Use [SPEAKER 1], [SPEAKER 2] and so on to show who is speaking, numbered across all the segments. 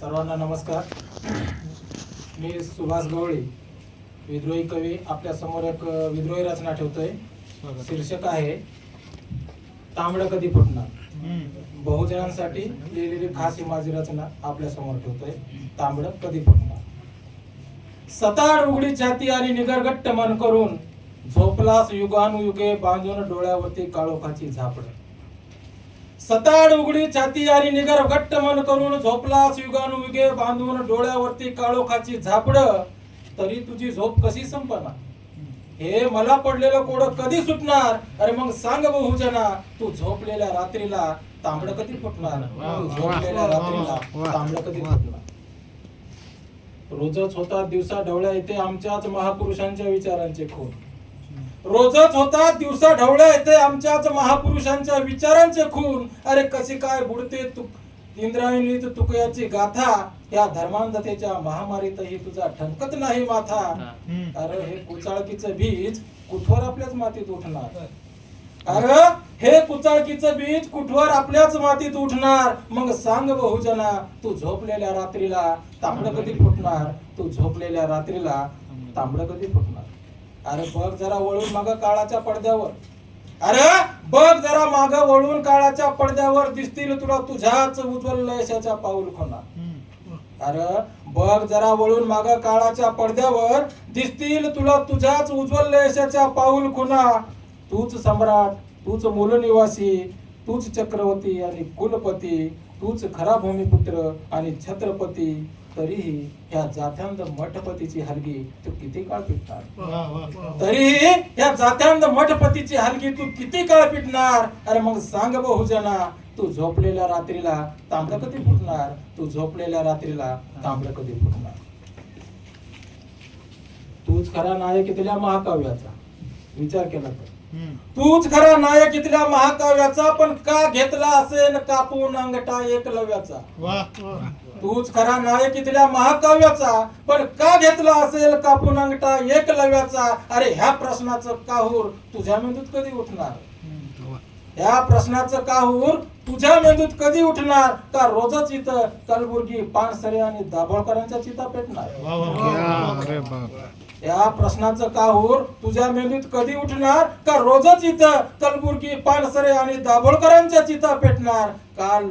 [SPEAKER 1] सर्वांना नमस्कार. मी सुभाष गवळी विद्रोही कवी. आपल्यासमोर एक विद्रोही रचना ठेवतोय. शीर्षक आहे तांबड कधी फुटणार? बहुजनांसाठी लिहिलेली खास ही माझी रचना आपल्यासमोर ठेवतोय. तांबड कधी फुटणार? सताड उघडी छाती आणि निगरगट्ट मन करून झोपलास युगानुयुगे बांधून डोळ्यावरती काळोखाची झापड. सताड उघडी छाती आणि निगर घट्ट मन करून झोपलास युगानुयुगे बांधून डोळ्यावरती काळोखाची झापड. तरी तुझी झोप कशी संपणार? हे मला पडलेलं कोड कधी सुटणार? अरे मग सांग बहुजना तू झोपलेल्या रात्रीला तांबड कधी फुटणार? तू झोपलेल्या रात्रीला तांबड कधी फुटणार? रोजच होता दिवसा ढवळ्या येते आमच्याच महापुरुषांच्या विचारांचे खून. रोजच होता दिवसा ढवळ्या येते आमच्याच महापुरुषांच्या विचारांचे खून. अरे कशी काय बुडते तू इंद्रायणीत तुकयाची गाथा. या धर्मांधतेच्या महामारीतही तुझा ठणकत नाही माथा. अरे हे कुचाळकीचं बीज कुठवर आपल्याच मातीत उठणार? अरे हे कुचाळकीचं बीज कुठवर आपल्याच मातीत उठणार? मग सांग बहुजना तू झोपलेल्या रात्रीला तांबड कधी फुटणार? तू झोपलेल्या रात्रीला तांबड कधी फुटणार? अरे बघ जरा वळून माग काळाच्या पडद्यावर. अरे बघ जरा माग वळून काळाच्या पडद्यावर दिसतील तुला तुझ्याच उज्ज्वल यशाच्या पाऊल खोना. अरे बघ जरा वळून माग काळाच्या पडद्यावर दिसतील तुला तुझ्याच उज्ज्वल यशाच्या पाऊल खुना. तूच सम्राट तूच मूलनिवासी तूच चक्रवर्ती आणि कुलपती. तूच खरा भूमिपुत्र आणि छत्रपती तरीही ह्या जात्यांद मठपतीची हलगी तू किती काळ पिटणार? तरीही या जात्यांद मठपतीची हलगी तू किती काळ पिटणार? अरे मग सांग बहुजना तू झोपलेल्या रात्रीला तांबड कधी फुटणार? तू झोपलेल्या रात्रीला तांबड कधी फुटणार? तूच खरा नायक इथल्या महाकाव्याचा. विचार केला तर. तूच खरा नायक इथल्या महाकाव्याचा पण का घेतला असेल कापून अंगठा एकलव्याचा तूच खरा नायक इथल्या महाकाव्याचा पण का घेतला असेल कापून अंगठा एकलव्याचा अरे ह्या प्रश्नाचं काहूर तुझ्या मेंदूत कधी उठणार? या प्रश्नाचं काहूर तुझ्या मेंदूत कधी उठणार? का रोजच इथं कलबुर्गी पानसरे आणि दाभोळकरांच्या चिता पेटणार? या प्रश्नाचं का होर तुझ्या मेंदूत कधी उठणार? का रोजच इथं कलबुर्गी पानसरे आणि दाभोळकरांच्या चिता पेटणार? काल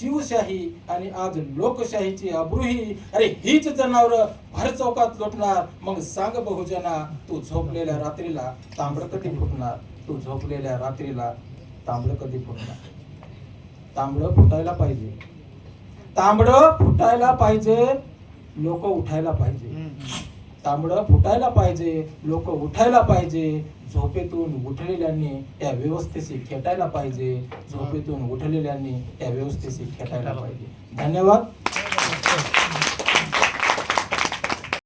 [SPEAKER 1] शिवशाही आणि आज लोकशाहीची अब्रुही. अरे हीच जनावर भर चौकात लोटणार. मग सांग बहुजना तू झोपलेल्या रात्रीला तांबड कधी फुटणार? तू झोपलेल्या रात्रीला तांबड कधी फुटणार? तांबड फुटायला पाहिजे. तांबड फुटायला पाहिजे लोक उठायला पाहिजे. तांबडं फुटायला पाहिजे लोक उठायला पाहिजे झोपेतून उठलेल्यांनी या व्यवस्थेशी खेटायला पाहिजे झोपेतून उठलेल्यांनी या व्यवस्थेशी खेटायला पाहिजे. धन्यवाद.